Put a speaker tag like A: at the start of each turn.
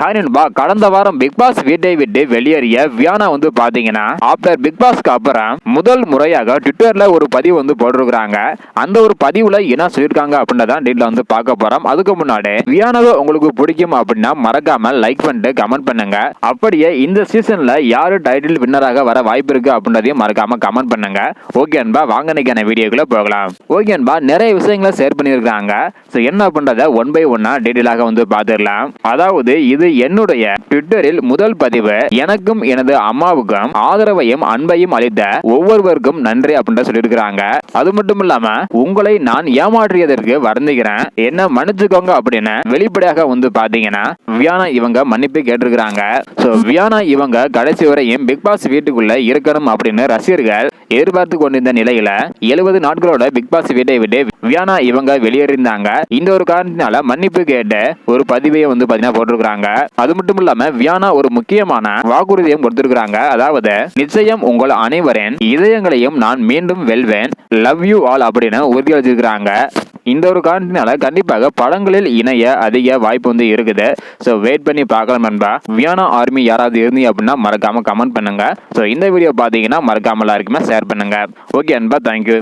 A: Hi நண்பா கடந்த வாரம் பிக் பாஸ் வீட்டை விட்டு வெளியேறிய வியானா வந்து பாத்தீங்கன்னா ஆஃப்டர் பிக் பாஸ்க்கு அப்புறம் முதல் முறையாக ட்விட்டர்ல ஒரு பதிவு வந்து போட்டிருக்காங்க அந்த ஒரு பதிவுல என்ன சொல்லியிருக்காங்க அப்படின்றதான் டீட்ல வந்து பார்க்க போறோம். அதுக்கு முன்னாடி வியானாவை உங்களுக்கு பிடிக்கும் அப்படின்னா மறக்காம லைக் பண்ணிட்டு கமெண்ட் பண்ணுங்க. அப்படியே இந்த சீசன்ல யாரு டைட்டில் வின்னராக வர வாய்ப்பு இருக்கு அப்படின்றதையும் மறக்காம கமெண்ட் பண்ணுங்க. ஓகே அன்பா வாங்க இன்னைக்கான வீடியோக்குள்ள போகலாம். ஓகே அன்பா நிறைய விஷயங்களை ஷேர் பண்ணியிருக்காங்க ஸோ என்ன அப்படின்றத ஒன் பை ஒன்னா டீட்டெயிலாக வந்து பார்த்துடலாம். அதாவது இது என்னுடைய ட்விட்டரில் முதல் பதிவு எனக்கும் எனது அம்மாவுக்கும் ஆதரவையும் அன்பையும் அளித்த ஒவ்வொருவருக்கும் நன்றி அப்படின்ற சொல்லியிருக்கிறாங்க. அது மட்டும் இல்லாம உங்களை நான் ஏமாற்றியதற்கு வருந்துகிறேன். என்ன மன்னிச்சுக்கோங்க அப்படின்னு வெளிப்படையாக வந்து பாத்தீங்கன்னா வியானா இவங்க மன்னிப்பு கேட்டிருக்கிறாங்க. ஸோ வியானா இவங்க கடைசி வரையும் பிக் பாஸ் வீட்டுக்குள்ள இருக்கணும் அப்படின்னு ரசிகர்கள் எதிர்பார்த்து கொண்டிருந்த நிலையில எழுபது நாட்களோட பிக் பாஸ் வீட்டை விட்டு வியானா இவங்க வெளியேறியிருந்தாங்க. இந்த ஒரு காரணத்தினால மன்னிப்பு கேட்டு ஒரு பதிவையை வந்து பாத்தீங்கன்னா போட்டிருக்கிறாங்க. அது மட்டும் இல்லாம வியானா ஒரு முக்கியமான வாக்குறுதியும் கொடுத்திருக்கிறாங்க. அதாவது நிச்சயம் உங்கள் அனைவரின் இதயங்களையும் நான் மீண்டும் வெல்வேன். லவ் யூ ஆல் அப்படின்னு உறுதியளிச்சிருக்கிறாங்க இந்த ஒரு காரணத்தினால கண்டிப்பாக படங்களில் இணைய அதிக வாய்ப்பு வந்து இருக்குது. ஸோ வெயிட் பண்ணி பார்க்கலாம் நண்பா. வியானா ஆர்மி யாராவது இருந்தீங்க அப்படின்னா மறக்காம கமெண்ட் பண்ணுங்க. ஸோ இந்த வீடியோ பார்த்தீங்கன்னா மறக்காம எல்லாருக்குமே ஷேர் பண்ணுங்க. ஓகே அன்பா தேங்க்யூ